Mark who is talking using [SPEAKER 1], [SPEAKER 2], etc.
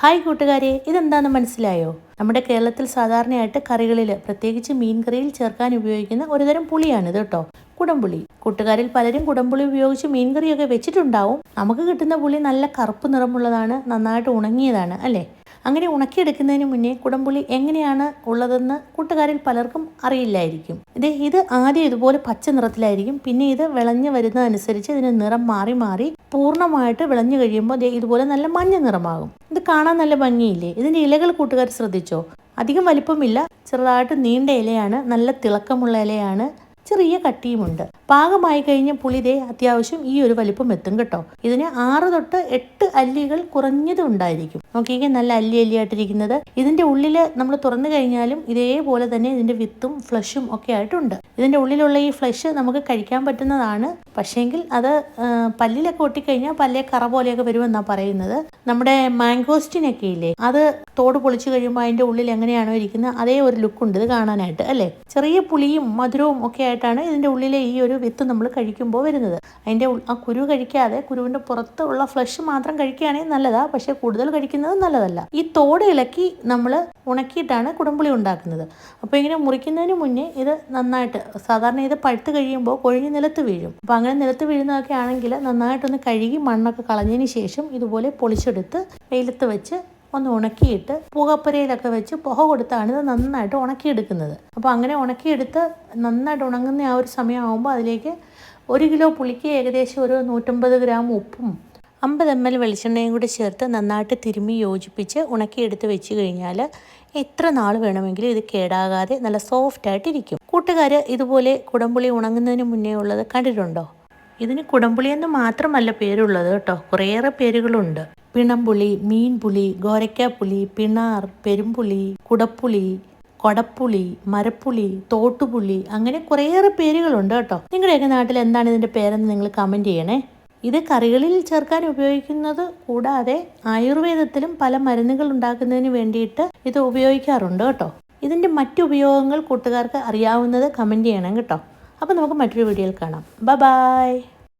[SPEAKER 1] Hi കൂട്ടുകാരെ ഇതെന്താണെന്ന് മനസ്സിലായോ? നമ്മുടെ കേരളത്തിൽ സാധാരണയായിട്ട് കറികളിൽ പ്രത്യേകിച്ച് മീൻ കറിയിൽ ചേർക്കാൻ ഉപയോഗിക്കുന്ന ഒരുതരം പുളിയാണിത് കേട്ടോ കുടംപുളി. കൂട്ടുകാരിൽ പലരും കുടംപുളി ഉപയോഗിച്ച് മീൻ കറിയൊക്കെ വെച്ചിട്ടുണ്ടാവും. നമുക്ക് കിട്ടുന്ന പുളി നല്ല കറുപ്പ് നിറമുള്ളതാണ് നന്നായിട്ട് ഉണങ്ങിയതാണ് അല്ലേ? അങ്ങനെ ഉണക്കിയെടുക്കുന്നതിന് മുന്നേ കുടംപുളി എങ്ങനെയാണ് ഉള്ളതെന്ന് കൂട്ടുകാരിൽ പലർക്കും അറിയില്ലായിരിക്കും. ഇത് ഇത് ആദ്യം ഇതുപോലെ പച്ച നിറത്തിലായിരിക്കും. പിന്നെ ഇത് വിളഞ്ഞു വരുന്നതനുസരിച്ച് ഇതിന് നിറം മാറി മാറി പൂർണമായിട്ട് വിളഞ്ഞു കഴിയുമ്പോൾ ഇതുപോലെ നല്ല മഞ്ഞ നിറമാകും. ഇത് കാണാൻ നല്ല ഭംഗിയില്ലേ? ഇതിന്റെ ഇലകൾ കൂട്ടുകാർ ശ്രദ്ധിച്ചോ? അധികം വലിപ്പമില്ല. ചെറുതായിട്ട് നീണ്ട ഇലയാണ്. നല്ല തിളക്കമുള്ള ഇലയാണ്. ചെറിയ കട്ടിയുമുണ്ട്. പാകമായി കഴിഞ്ഞ പുളിതേ അത്യാവശ്യം ഈ ഒരു വലിപ്പം എത്തും കേട്ടോ. ഇതിന് ആറ് തൊട്ട് എട്ട് അല്ലികൾ കുറഞ്ഞത് ഉണ്ടായിരിക്കും. നോക്കിയെങ്കിൽ നല്ല അല്ലി അല്ലിയായിട്ടിരിക്കുന്നത്. ഇതിന്റെ ഉള്ളിൽ നമ്മൾ തുറന്നു കഴിഞ്ഞാലും ഇതേപോലെ തന്നെ ഇതിന്റെ വിത്തും ഫ്ലഷും ഒക്കെ ആയിട്ടുണ്ട്. ഇതിന്റെ ഉള്ളിലുള്ള ഈ ഫ്ലഷ് നമുക്ക് കഴിക്കാൻ പറ്റുന്നതാണ്. പക്ഷേങ്കിൽ അത് പല്ലിലൊക്കെ ഒട്ടിക്കഴിഞ്ഞാൽ പല്ലേ കറ പോലെയൊക്കെ വരുമെന്നാണ് പറയുന്നത്. നമ്മുടെ മാംഗോസ്റ്റിനൊക്കെ ഇല്ലേ? അത് തോട് പൊളിച്ചു കഴിയുമ്പോൾ അതിന്റെ ഉള്ളിൽ എങ്ങനെയാണോ ഇരിക്കുന്നത് അതേ ഒരു ലുക്കുണ്ട് ഇത് കാണാനായിട്ട് അല്ലേ? ചെറിയ പുളിയും മധുരവും ഒക്കെ ആയിട്ടാണ് ഇതിന്റെ ഉള്ളിലെ ഈ ഒരു വിത്ത് നമ്മൾ കഴിക്കുമ്പോൾ വരുന്നത്. അതിന്റെ ആ കുരു കഴിക്കാതെ കുരുവിന്റെ പുറത്ത് ഉള്ള ഫ്ലഷ് മാത്രം കഴിക്കുകയാണെങ്കിൽ നല്ലതാണ് പക്ഷേ കൂടുതൽ കഴിക്കുന്നത് നല്ലതല്ല. ഈ തോട് ഇളക്കി നമ്മൾ ഉണക്കിയിട്ടാണ് കുടംപുളി ഉണ്ടാക്കുന്നത്. അപ്പോൾ ഇങ്ങനെ മുറിക്കുന്നതിന് മുന്നേ ഇത് നന്നായിട്ട് സാധാരണ ഇത് പഴുത്ത് കഴിയുമ്പോൾ കൊഴിഞ്ഞ് നിലത്ത് വീഴും. അപ്പോൾ അങ്ങനെ നിലത്ത് വീഴുന്നതൊക്കെ ആണെങ്കിൽ നന്നായിട്ടൊന്ന് കഴുകി മണ്ണൊക്കെ കളഞ്ഞതിന് ശേഷം ഇതുപോലെ പൊളിച്ചെടുത്ത് വെയിലത്ത് വെച്ച് ഒന്ന് ഉണക്കിയിട്ട് പുകപ്പുരയിലൊക്കെ വെച്ച് പുക കൊടുത്താണ് ഇത് നന്നായിട്ട് ഉണക്കിയെടുക്കുന്നത്. അപ്പോൾ അങ്ങനെ ഉണക്കിയെടുത്ത് നന്നായിട്ട് ഉണങ്ങുന്ന ആ ഒരു സമയമാകുമ്പോൾ അതിലേക്ക് ഒരു കിലോ പുളിക്ക് ഏകദേശം ഒരു നൂറ്റമ്പത് ഗ്രാം ഉപ്പും അമ്പത് എം എൽ വെളിച്ചെണ്ണയും കൂടി ചേർത്ത് നന്നായിട്ട് തിരുമ്മി യോജിപ്പിച്ച് ഉണക്കിയെടുത്ത് വെച്ച് കഴിഞ്ഞാൽ എത്ര നാൾ വേണമെങ്കിലും ഇത് കേടാകാതെ നല്ല സോഫ്റ്റായിട്ടിരിക്കും കൂട്ടുകാർ ഇതുപോലെ കുടംപുളി ഉണങ്ങുന്നതിന് മുന്നേ ഉള്ളത് കണ്ടിട്ടുണ്ടോ? ഇതിന് കുടംപുളി എന്ന് മാത്രമല്ല പേരുള്ളത് കേട്ടോ. കുറേയേറെ പേരുകളുണ്ട്. പിണംപുളി മീൻപുളി ഗോരക്കാപ്പുളി പിണാർ പെരുമ്പുളി കുടപ്പുളി കൊടപ്പുളി മരപ്പുളി തോട്ടുപുളി അങ്ങനെ കുറേയേറെ പേരുകളുണ്ട് കേട്ടോ. നിങ്ങളുടെയൊക്കെ നാട്ടിൽ എന്താണ് ഇതിന്റെ പേരെന്ന് നിങ്ങൾ കമന്റ് ചെയ്യണേ. ഇത് കറികളിൽ ചേർക്കാൻ ഉപയോഗിക്കുന്നത് കൂടാതെ ആയുർവേദത്തിലും പല മരുന്നുകൾ ഉണ്ടാക്കുന്നതിന് വേണ്ടിയിട്ട് ഇത് ഉപയോഗിക്കാറുണ്ട് കേട്ടോ. ഇതിന്റെ മറ്റു ഉപയോഗങ്ങൾ കൂട്ടുകാർക്ക് അറിയാവുന്നത് കമന്റ് ചെയ്യണം കേട്ടോ. അപ്പോൾ നമുക്ക് മറ്റൊരു വീഡിയോയിൽ കാണാം. ബ ബായ്